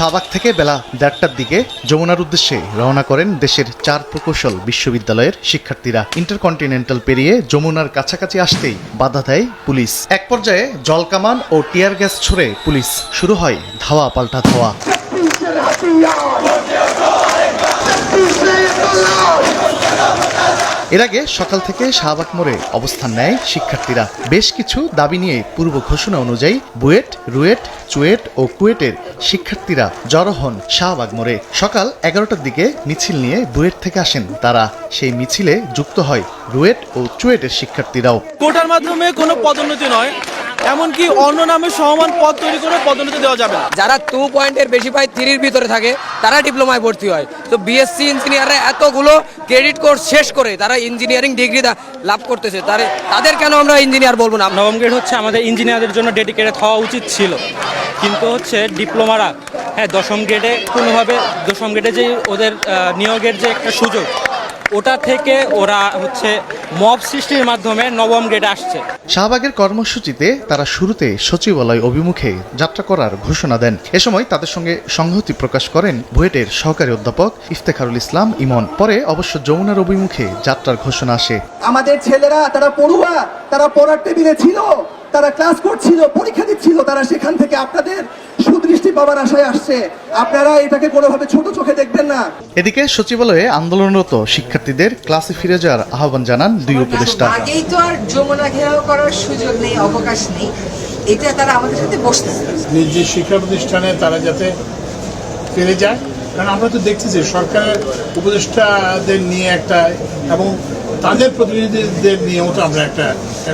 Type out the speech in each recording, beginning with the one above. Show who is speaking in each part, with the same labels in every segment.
Speaker 1: শাহবাগ থেকে বেলা দেড়টার দিকে যমুনার উদ্দেশ্যে রওনা করেন দেশের চার প্রকৌশল বিশ্ববিদ্যালয়ের শিক্ষার্থীরা। ইন্টারকন্টিনেন্টাল পেরিয়ে যমুনার কাছাকাছি আসতেই বাধা দেয় পুলিশ। এক পর্যায়ে জলকামান ও টিয়ার গ্যাস ছুড়ে পুলিশ শুরু হয় ধাওয়া পাল্টা ধাওয়া। এর আগে সকাল থেকে শাহবাগ মোড়ে অবস্থান নেয় শিক্ষার্থীরা। বেশ কিছু দাবি নিয়ে পূর্ব ঘোষণা অনুযায়ী বুয়েট, রুয়েট, চুয়েট ও কুয়েটের শিক্ষার্থীরা জড়ো হন শাহবাগ মোড়ে। সকাল এগারোটার দিকে মিছিল নিয়ে বুয়েট থেকে আসেন তারা। সেই মিছিলে যুক্ত হয় রুয়েট ও চুয়েটের শিক্ষার্থীরাও।
Speaker 2: কোটার মাধ্যমে কোনো পদোন্নতি নয় এমনকি অন্য নামে সমান পদ তৈরি করে পদোন্নতি দেওয়া যাবে না।
Speaker 3: যারা টু পয়েন্টের বেশি পায় থ্রির ভিতরে থাকে তারা ডিপ্লোমায় ভর্তি হয়। তো বিএসসি ইঞ্জিনিয়াররা এতগুলো ক্রেডিট কোর্স শেষ করে তারা ইঞ্জিনিয়ারিং ডিগ্রি লাভ করতেছে। তারে তাদের কেন আমরা ইঞ্জিনিয়ার বলব না?
Speaker 4: নবম গ্রেড হচ্ছে আমাদের ইঞ্জিনিয়ারদের জন্য ডেডিকেটেড হওয়া উচিত ছিল। কিন্তু হচ্ছে ডিপ্লোমারা হ্যাঁ দশম গ্রেডে কোনোভাবে দশম গ্রেডে যে ওদের নিয়োগের যে একটা সুযোগ ওটা থেকে ওরা হচ্ছে মব সৃষ্টির মাধ্যমে নবম গ্রেডে আসছে।
Speaker 1: শাহবাগের কর্মসূচিতে তারা শুরুতে সচিবালয় অভিমুখে যাত্রা করার ঘোষণা দেন। এ সময় তাদের সঙ্গে সংহতি প্রকাশ করেন বুয়েটের সহকারী অধ্যাপক ইফতেখারুল ইসলাম ইমন। পরে অবশ্য যমুনার অভিমুখে যাত্রার ঘোষণা আসে।
Speaker 5: আমাদের ছেলেরা তারা পড়ুয়া তারা পড়ার টেবিলে ছিল তারা ক্লাস করছিল পরীক্ষা দিচ্ছিল তারা সেখান থেকে আপনাদের সুদৃষ্টি পাওয়ার আশায় আসছে। আপনারা এটাকে কোনোভাবে ছোট চোখে দেখবেন না।
Speaker 1: এদিকে সচিবালয়ে আন্দোলনরত শিক্ষার্থীদের ক্লাসে ফিরে যাওয়ার আহ্বান জানান দুই উপদেষ্টা।
Speaker 6: আগেই তো আর যমুনা ঘেরাও করার সুযোগ নেই অবকাশ নেই। এটা তারা আমাদের সাথে বসতেছে।
Speaker 7: নিজ নিজ শিক্ষা প্রতিষ্ঠানে তারা যাতে ফিরে যায় কারণ আমরা তো দেখছি যে সরকারের উপদেষ্টাদের নিয়ে একটা এবং তাদের প্রতিনিধিদের নিয়েও তো আমরা একটা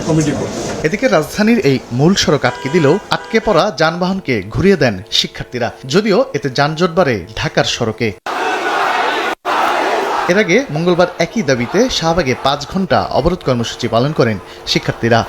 Speaker 7: কমিটি করি
Speaker 1: এদিকে রাজধানীর এই মূল সড়ক আটকে দিলেও আটকে পড়া যানবাহনকে ঘুরিয়ে দেন শিক্ষার্থীরা। যদিও এতে যানজট বাড়ে ঢাকার সড়কে। এর আগে মঙ্গলবার একই দাবিতে শাহবাগে পাঁচ ঘণ্টা অবরোধ কর্মসূচি পালন করেন শিক্ষার্থীরা।